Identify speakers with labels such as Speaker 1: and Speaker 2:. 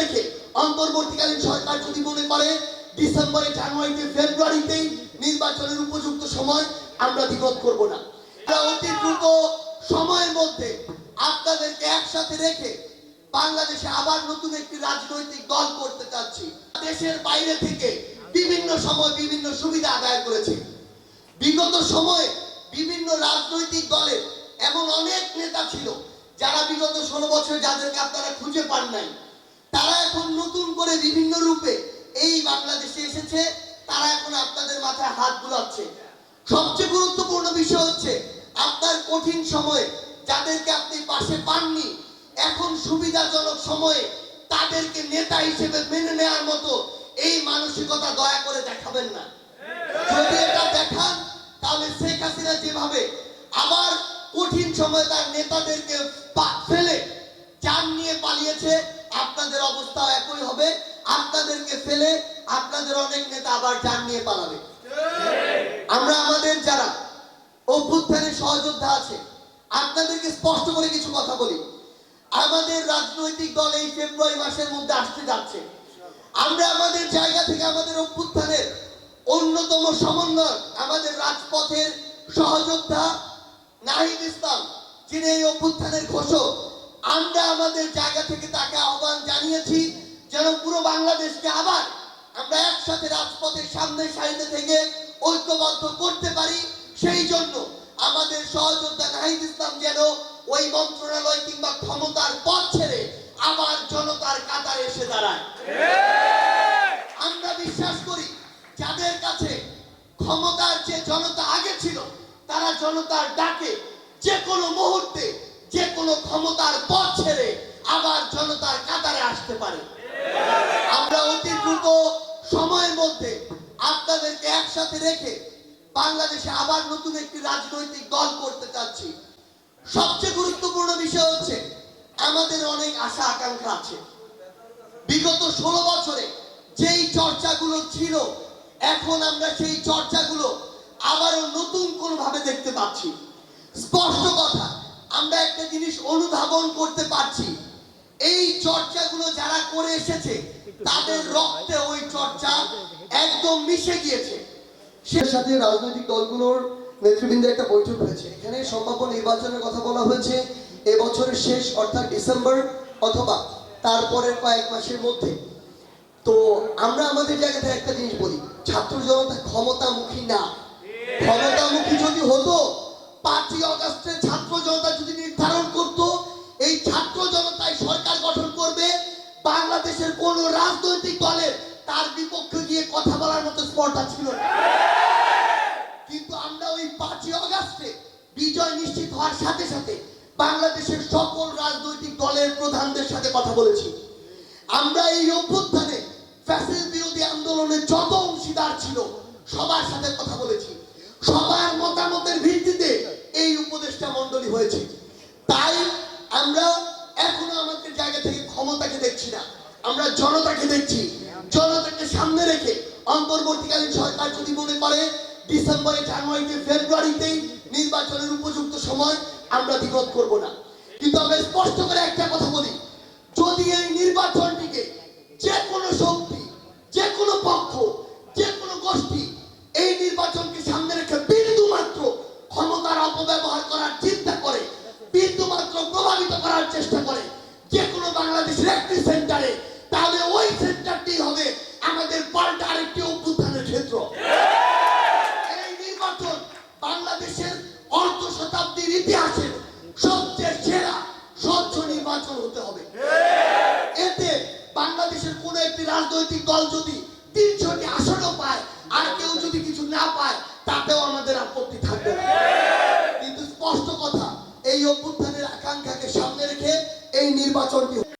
Speaker 1: রেখে অন্তর্বর্তীকালীন সরকার যদি মনে করে, ডিসেম্বরে, জানুয়ারিতে ফেব্রুয়ারিতেই নির্বাচনের উপযুক্ত সময় আমরা বিগত করব না। অতি দ্রুত সময়ের মধ্যে আপনাদেরকে একসাথে রেখে বাংলাদেশে আবার নতুন একটি রাজনৈতিক দল করতে চাচ্ছি। দেশের বাইরে থেকে বিভিন্ন সময় বিভিন্ন সুবিধা আদায় করেছে। বিগত সময়ে বিভিন্ন রাজনৈতিক দলের এমন অনেক নেতা ছিল যারা বিগত ষোলো বছর যাদেরকে আপনারা খুঁজে পান নাই। তারা এখন নতুন করে বিভিন্ন রূপে এই বাংলাদেশে এসেছে। তারা এখন আপনাদের মাথায় হাত বুলাচ্ছে। সবচেয়ে গুরুত্বপূর্ণ বিষয় হচ্ছে, আপনার কঠিন সময়ে যাদেরকে আপনি পাশে পাননি, এখন সুবিধাজনক সময়ে তাদেরকে নেতা হিসেবে মেনে নেওয়ার মতো এই মানসিকতা দয়া করে দেখাবেন না। যদি এটা দেখান, তাহলে শেখ হাসিনা যেভাবে আবার কঠিন সময় তার নেতাদেরকে ফেলে, যান নিয়ে পালিয়েছে আপনাদের অবস্থা একই হবে, আপনাদেরকে ফেলে আপনাদের অনেক নেতা আবার যান নিয়ে পালাবে। আমরা আমাদের যারা অভ্যুত্থানের সহযোদ্ধা আছে, আপনাদেরকে স্পষ্ট করে কিছু কথা বলি। আমাদের রাজনৈতিক দল এই ফেব্রুয়ারি মাসের মধ্যে আসতে যাচ্ছে। আমরা আমাদের জায়গা থেকে আমাদের অভ্যুত্থানের অন্যতম সমন্বয় আমাদের রাজপথের সহযোদ্ধা নাহিদ ইসলাম, যিনি এই অভ্যুত্থানের ঘোষক আমরা আমাদের জায়গা থেকে তাকে আহ্বান জানিয়েছি যেন পুরো বাংলাদেশকে আবার আমরা একসাথে রাজপথের সামনে সারিতে থেকে ঐক্যবদ্ধ করতে পারি। সেই জন্য আমাদের সহযোদ্ধা নাহিদ ইসলাম যেন ওই মন্ত্রণালয় কিংবা ক্ষমতার পথ ছেড়ে আবার জনতার কাতারে এসে দাঁড়ায়। আমরা বিশ্বাস করি যাদের কাছে ক্ষমতার যে জনতা আগে ছিল, তারা জনতার ডাকে যে কোনো মুহূর্তে যে কোনো ক্ষমতার পথ ছেড়ে আবার জনতার কাতারে আসতে পারে। আমরা অতি দ্রুত সময়ের মধ্যে আপনাদেরকে একসাথে রেখে বাংলাদেশে আবার নতুন একটি রাজনৈতিক দল করতে চাচ্ছি। সবচেয়ে গুরুত্বপূর্ণ বিষয় হচ্ছে, আমাদের অনেক আশা আকাঙ্ক্ষা আছে। বিগত ষোলো বছরে যেই চর্চাগুলো ছিল, এখন আমরা সেই চর্চাগুলো আবারও নতুন কোন ভাবে দেখতে পাচ্ছি। স্পষ্ট কথা আমরা একটা জিনিস অনুধাবন করতে পারছি। এই চর্চাগুলো যারা করে এসেছে তাদের রক্তে ওই চর্চা একদম মিশে গিয়েছে। সে সাথে রাজনৈতিক দলগুলোর নেতৃবৃন্দের একটা বৈঠক হয়েছে। এখানে সম্ভাব্য নির্বাচনের কথা বলা হয়েছে। এবছরের শেষ অর্থাৎ ডিসেম্বর অথবা তারপরের কয়েক মাসের মধ্যে। তো আমরা আমাদের জায়গাতে একটা জিনিস বলি ছাত্র জনতা ক্ষমতামুখী না। ক্ষমতামুখী যদি হতো পাঁচই অগস্টে ছাত্র জনতা যদি নির্ধারণ করত, এই ছাত্র জনতাই সরকার গঠন করবে, বাংলাদেশের কোন রাজনৈতিক দলের তার বিপক্ষে গিয়ে কথা বলার মতো স্পর্ধা ছিল কিন্তু আমরা ওই পাঁচই অগাস্টে বিজয় নিশ্চিত হওয়ার সাথে সাথে বাংলাদেশের সকল রাজনৈতিক দলের প্রধানদের সাথে কথা বলেছি। আমরা এই অভ্যুত্থানে ফ্যাসিল বিরোধী আন্দোলনের যত অংশীদার ছিল, সবার সাথে কথা বলেছি। উপদেষ্টা মণ্ডলী হয়েছে। তাই আমরা এখনও আমাদের জায়গা থেকে ক্ষমতাকে দেখছি না। আমরা জনতাকে দেখছি। জনতাকে সামনে রেখে অন্তর্বর্তীকালীন সরকার যদি মনে করে, ডিসেম্বরে, জানুয়ারিতে ফেব্রুয়ারিতেই নির্বাচনের উপযুক্ত সময় আমরা বিরোধ করব না। কিন্তু আমরা স্পষ্ট করে একটা কথা বলি, যদি এই নির্বাচনটিকে যে কোনো শক্তি করে বিন্দু মাত্র প্রভাবিত করার চেষ্টা করে যে কোনো বাংলাদেশের একটি সেন্টারে, তাহলে ওই সেন্টারটি হবে আমাদের পাল্টা আরেকটি অভ্যুত্থানের ক্ষেত্র। এই নির্বাচন বাংলাদেশের অর্ধ শতাব্দীর ইতিহাসের সবচেয়ে সেরা স্বচ্ছ নির্বাচন হতে হবে। এতে বাংলাদেশের কোন একটি রাজনৈতিক দল যদি তিনশোটি আসনও পায়, আর কেউ যদি কিছু না পায়, তাতেও আমাদের আপত্তি